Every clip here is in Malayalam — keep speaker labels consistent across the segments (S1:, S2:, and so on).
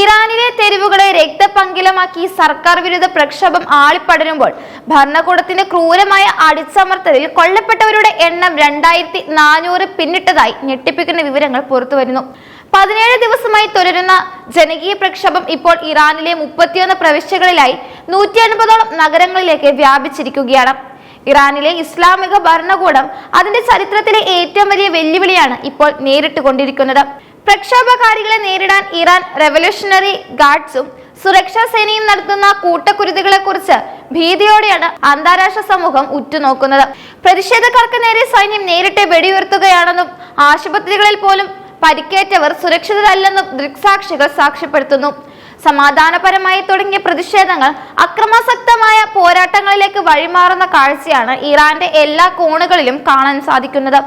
S1: ഇറാനിലെ തെരുവുകളെ രക്തപങ്കിലമാക്കി സർക്കാർ വിരുദ്ധ പ്രക്ഷോഭം ആളിപ്പടരുമ്പോൾ ഭരണകൂടത്തിന്റെ ക്രൂരമായ അടിച്ചമർത്തലിൽ കൊല്ലപ്പെട്ടവരുടെ എണ്ണം രണ്ടായിരത്തി നാനൂറ് പിന്നിട്ടതായി ഞെട്ടിപ്പിക്കുന്ന വിവരങ്ങൾ പുറത്തുവരുന്നു. പതിനേഴ് ദിവസമായി തുടരുന്ന ജനകീയ പ്രക്ഷോഭം ഇപ്പോൾ ഇറാനിലെ മുപ്പത്തിയൊന്ന് പ്രവിശ്യകളിലായി നൂറ്റി അൻപതോളം നഗരങ്ങളിലേക്ക് വ്യാപിച്ചിരിക്കുകയാണ്. ഇറാനിലെ ഇസ്ലാമിക ഭരണകൂടം അതിന്റെ ചരിത്രത്തിലെ ഏറ്റവും വലിയ വെല്ലുവിളിയാണ് ഇപ്പോൾ നേരിട്ട് കൊണ്ടിരിക്കുന്നത്. പ്രക്ഷോഭകാരികളെ നേരിടാൻ ഇറാൻ റെവല്യൂഷണറി ഗാർഡ്സും സുരക്ഷാ സേനയും നടത്തുന്ന കൂട്ടക്കുരുതികളെ കുറിച്ച് ഭീതിയോടെയാണ് അന്താരാഷ്ട്ര സമൂഹം ഉറ്റുനോക്കുന്നത്. പ്രതിഷേധക്കാർക്ക് നേരെ സൈന്യം നേരിട്ട് വെടിയുയർത്തുകയാണെന്നും ആശുപത്രികളിൽ പോലും പരിക്കേറ്റവർ സുരക്ഷിതരല്ലെന്നും ദൃക്സാക്ഷികൾ സാക്ഷ്യപ്പെടുത്തുന്നു. സമാധാനപരമായി തുടങ്ങിയ പ്രതിഷേധങ്ങൾ അക്രമാസക്തമായ പോരാട്ടങ്ങളിലേക്ക് വഴിമാറുന്ന കാഴ്ചയാണ് ഇറാന്റെ എല്ലാ കോണുകളിലും കാണാൻ സാധിക്കുന്നത്.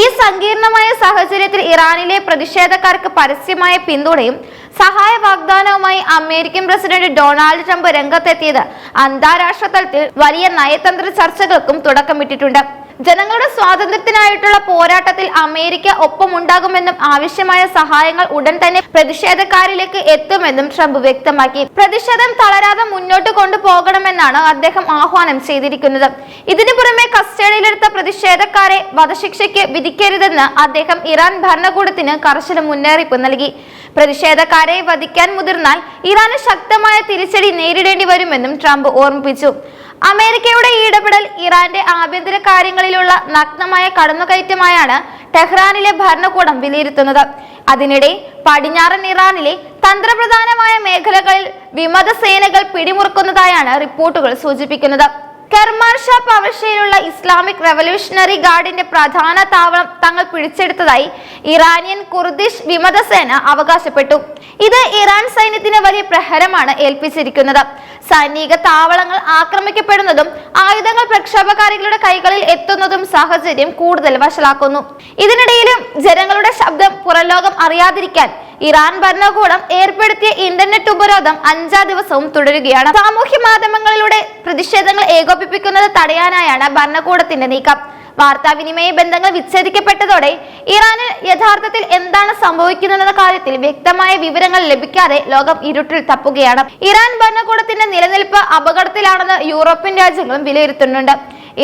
S1: ഈ സങ്കീർണമായ സാഹചര്യത്തിൽ ഇറാനിലെ പ്രതിഷേധക്കാർക്ക് പരസ്യമായ പിന്തുണയും സഹായ വാഗ്ദാനവുമായി അമേരിക്കൻ പ്രസിഡന്റ് ഡൊണാൾഡ് ട്രംപ് രംഗത്തെത്തിയത് അന്താരാഷ്ട്ര തലത്തിൽ വലിയ നയതന്ത്ര ചർച്ചകൾക്കും തുടക്കമിട്ടിട്ടുണ്ട്. ജനങ്ങളുടെ സ്വാതന്ത്ര്യത്തിനായിട്ടുള്ള പോരാട്ടത്തിൽ അമേരിക്ക ഒപ്പമുണ്ടാകുമെന്നും ആവശ്യമായ സഹായങ്ങൾ ഉടൻ തന്നെ പ്രതിഷേധക്കാരിലേക്ക് എത്തുമെന്നും ട്രംപ് വ്യക്തമാക്കി. പ്രതിഷേധം തളരാതെ മുന്നോട്ട് കൊണ്ടുപോകണമെന്നാണ് അദ്ദേഹം ആഹ്വാനം ചെയ്തിരിക്കുന്നത്. ഇതിനു പുറമെ കസ്റ്റഡിയിലെടുത്ത പ്രതിഷേധക്കാരെ വധശിക്ഷയ്ക്ക് വിധിക്കരുതെന്ന് അദ്ദേഹം ഇറാൻ ഭരണകൂടത്തിന് കർശന മുന്നറിയിപ്പ് നൽകി. പ്രതിഷേധക്കാരെ വധിക്കാൻ മുതിർന്നാൽ ഇറാന് ശക്തമായ തിരിച്ചടി നേരിടേണ്ടി വരുമെന്നും ട്രംപ് ഓർമ്മിപ്പിച്ചു. അമേരിക്കയുടെ ഇടപെടൽ ഇറാന്റെ ആഭ്യന്തര കാര്യങ്ങളിലുള്ള നഗ്നമായ കടന്നുകയറ്റമായാണ് ടെഹ്റാനിലെ ഭരണകൂടം വിലയിരുത്തുന്നത്. അതിനിടെ പടിഞ്ഞാറൻ ഇറാനിലെ തന്ത്രപ്രധാനമായ മേഖലകളിൽ വിമത സേനകൾ പിടിമുറുക്കുന്നതായാണ് റിപ്പോർട്ടുകൾ സൂചിപ്പിക്കുന്നത്. കെർമാൻഷാ പവശയിലുള്ള ഇസ്ലാമിക് റവല്യൂഷണറി ഗാർഡിന്റെ പ്രധാന താവളം തങ്ങൾ പിടിച്ചെടുത്തതായി ഇറാനിയൻ കുർദിഷ് വിമത സേന അവകാശപ്പെട്ടു. ഇത് ഇറാൻ സൈന്യത്തിന് വലിയ പ്രഹരമാണ് ഏൽപ്പിച്ചിരിക്കുന്നത്. സൈനിക താവളങ്ങൾ ആക്രമിക്കപ്പെടുന്നതും ആയുധങ്ങൾ പ്രക്ഷോഭകാരികളുടെ കൈകളിൽ എത്തുന്നതും സാഹചര്യം കൂടുതൽ വഷളാക്കുന്നു. ഇതിനിടയിലും ജനങ്ങളുടെ ശബ്ദം പുറംലോകം അറിയാതിരിക്കാൻ ഇറാൻ ഭരണകൂടം ഏർപ്പെടുത്തിയ ഇന്റർനെറ്റ് ഉപരോധം അഞ്ചാം ദിവസവും തുടരുകയാണ്. സാമൂഹ്യ മാധ്യമങ്ങളിലൂടെ പ്രതിഷേധങ്ങൾ ഏകോപിപ്പിക്കുന്നത് തടയാനായാണ് ഭരണകൂടത്തിന്റെ നീക്കം. വാർത്താവിനിമയ ബന്ധങ്ങൾ വിച്ഛേദിക്കപ്പെട്ടതോടെ ഇറാനിൽ യഥാർത്ഥത്തിൽ എന്താണ് സംഭവിക്കുന്നതെന്ന കാര്യത്തിൽ വ്യക്തമായ വിവരങ്ങൾ ലഭിക്കാതെ ലോകം ഇരുട്ടിൽ തപ്പുകയാണ്. ഇറാൻ ഭരണകൂടത്തിന്റെ നിലനിൽപ്പ് അപകടത്തിലാണെന്ന് യൂറോപ്യൻ രാജ്യങ്ങളും വിലയിരുത്തുന്നുണ്ട്.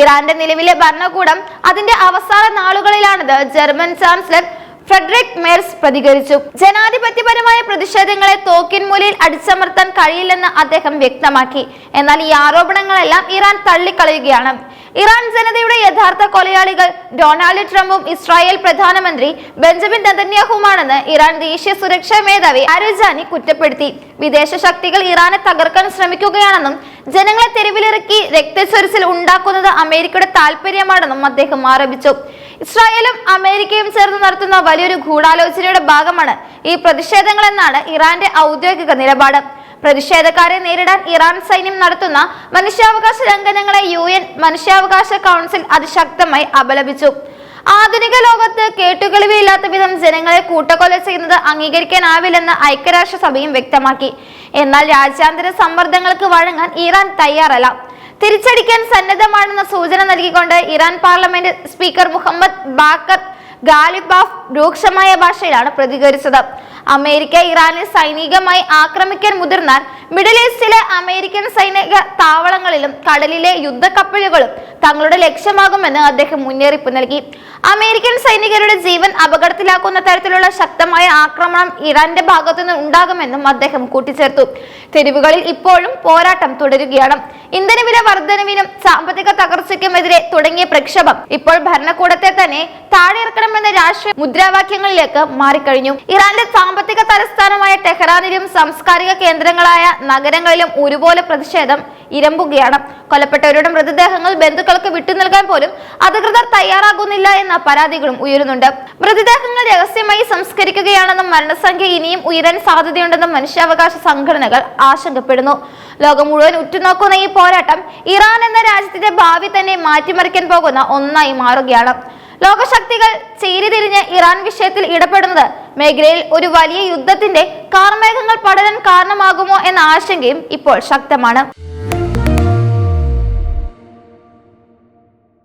S1: ഇറാന്റെ നിലവിലെ ഭരണകൂടം അതിന്റെ അവസാന നാളുകളിലാണെന്ന് ജർമ്മൻ ചാൻസലർ ഫ്രെഡറിക് മേർസ് പ്രതികരിച്ചു. ജനാധിപത്യപരമായ പ്രതിഷേധങ്ങളെ തോക്കിൻമൂലയിൽ അടിച്ചമർത്താൻ കഴിയില്ലെന്ന് അദ്ദേഹം വ്യക്തമാക്കി. എന്നാൽ ഈ ആരോപണങ്ങളെല്ലാം ഇറാൻ തള്ളിക്കളയുകയാണ്. ഇറാൻ ജനതയുടെ യഥാർത്ഥ കൊലയാളികൾ ഡൊണാൾഡ് ട്രംപും ഇസ്രായേൽ പ്രധാനമന്ത്രി ബെഞ്ചമിൻ നെതന്യാഹുമാണെന്ന് ഇറാൻ ദേശീയ സുരക്ഷാ മേധാവി അരുജാനി കുറ്റപ്പെടുത്തി. വിദേശ ശക്തികൾ ഇറാനെ തകർക്കാൻ ശ്രമിക്കുകയാണെന്നും ജനങ്ങളെ തെരുവിലിറക്കി രക്തച്ചൊരിച്ചിൽ ഉണ്ടാക്കുന്നത് അമേരിക്കയുടെ താല്പര്യമാണെന്നും അദ്ദേഹം ആരോപിച്ചു. ഇസ്രായേലും അമേരിക്കയും ചേർന്ന് നടത്തുന്ന വലിയൊരു ഗൂഢാലോചനയുടെ ഭാഗമാണ് ഈ പ്രതിഷേധങ്ങൾ എന്നാണ് ഇറാന്റെ ഔദ്യോഗിക നിലപാട്. പ്രതിഷേധക്കാരെ നേരിടാൻ ഇറാൻ സൈന്യം നടത്തുന്ന മനുഷ്യാവകാശ ലംഘനങ്ങളെ യു എൻ മനുഷ്യാവകാശ കൗൺസിൽ അതിശക്തമായി അപലപിച്ചു. ആധുനിക ലോകത്ത് കേട്ടുകളിവില്ലാത്ത വിധം ജനങ്ങളെ കൂട്ടക്കൊല ചെയ്യുന്നത് അംഗീകരിക്കാനാവില്ലെന്ന് ഐക്യരാഷ്ട്രസഭയും വ്യക്തമാക്കി. എന്നാൽ രാജ്യാന്തര സമ്മർദ്ദങ്ങൾക്ക് വഴങ്ങാൻ ഇറാൻ തയ്യാറല്ല. തിരിച്ചടിക്കാൻ സന്നദ്ധമാണെന്ന സൂചന നൽകിക്കൊണ്ട് Iran parliament speaker Mohammad Baqer Ghalibaf രൂക്ഷമായ ഭാഷയിലാണ് പ്രതികരിച്ചത്. അമേരിക്ക ഇറാനെ സൈനികമായി ആക്രമിക്കാൻ മുതിർന്നാൽ മിഡിൽ ഈസ്റ്റിലെ അമേരിക്കൻ സൈനിക താവളങ്ങളിലും കടലിലെ യുദ്ധക്കപ്പലുകളും തങ്ങളുടെ ലക്ഷ്യമാകുമെന്ന് അദ്ദേഹം മുന്നറിയിപ്പ് നൽകി. അമേരിക്കൻ സൈനികരുടെ ജീവൻ അപകടത്തിലാക്കുന്ന തരത്തിലുള്ള ശക്തമായ ആക്രമണം ഇറാന്റെ ഭാഗത്തുനിന്ന് ഉണ്ടാകുമെന്നും അദ്ദേഹം കൂട്ടിച്ചേർത്തു. തെരുവുകളിൽ ഇപ്പോഴും പോരാട്ടം തുടരുകയാണ്. ഇന്ധനവില വർധനവിനും സാമ്പത്തിക തകർച്ചയ്ക്കുമെതിരെ തുടങ്ങിയ പ്രക്ഷോഭം ഇപ്പോൾ ഭരണകൂടത്തെ തന്നെ താഴെയിറക്കണമെന്ന രാഷ്ട്രീയ മുദ്രാവാക്യങ്ങളിലേക്ക് മാറിക്കഴിഞ്ഞു. ഇറാന്റെ സാമ്പത്തിക തലസ്ഥാനമായ ടെഹ്റാനിലും സാംസ്കാരിക കേന്ദ്രങ്ങളായ നഗരങ്ങളിലും ഒരുപോലെ പ്രതിഷേധം ഇരമ്പുകയാണ്. കൊല്ലപ്പെട്ടവരുടെ മൃതദേഹങ്ങൾ ബന്ധുക്കൾക്ക് വിട്ടു നൽകാൻ പോലും അധികൃതർ തയ്യാറാകുന്നില്ല എന്ന പരാതികളും ഉയരുന്നുണ്ട്. മൃതദേഹങ്ങൾ രഹസ്യമായി സംസ്കരിക്കുകയാണെന്നും മരണസംഖ്യ ഇനിയും ഉയരാൻ സാധ്യതയുണ്ടെന്നും മനുഷ്യാവകാശ സംഘടനകൾ ആശങ്കപ്പെടുന്നു. ലോകം മുഴുവൻ ഉറ്റുനോക്കുന്ന ഈ പോരാട്ടം ഇറാൻ എന്ന രാജ്യത്തിന്റെ ഭാവി തന്നെ മാറ്റിമറിക്കാൻ പോകുന്ന ഒന്നായി മാറുകയാണ്. ലോകശക്തികൾ ചേരിതിരിഞ്ഞ് ഇറാൻ വിഷയത്തിൽ ഇടപെടുന്നത് മേഖലയിൽ ഒരു വലിയ യുദ്ധത്തിന്റെ കാർമേഘങ്ങൾ പടരാൻ കാരണമാകുമോ എന്ന ആശങ്കയും ഇപ്പോൾ ശക്തമാണ്.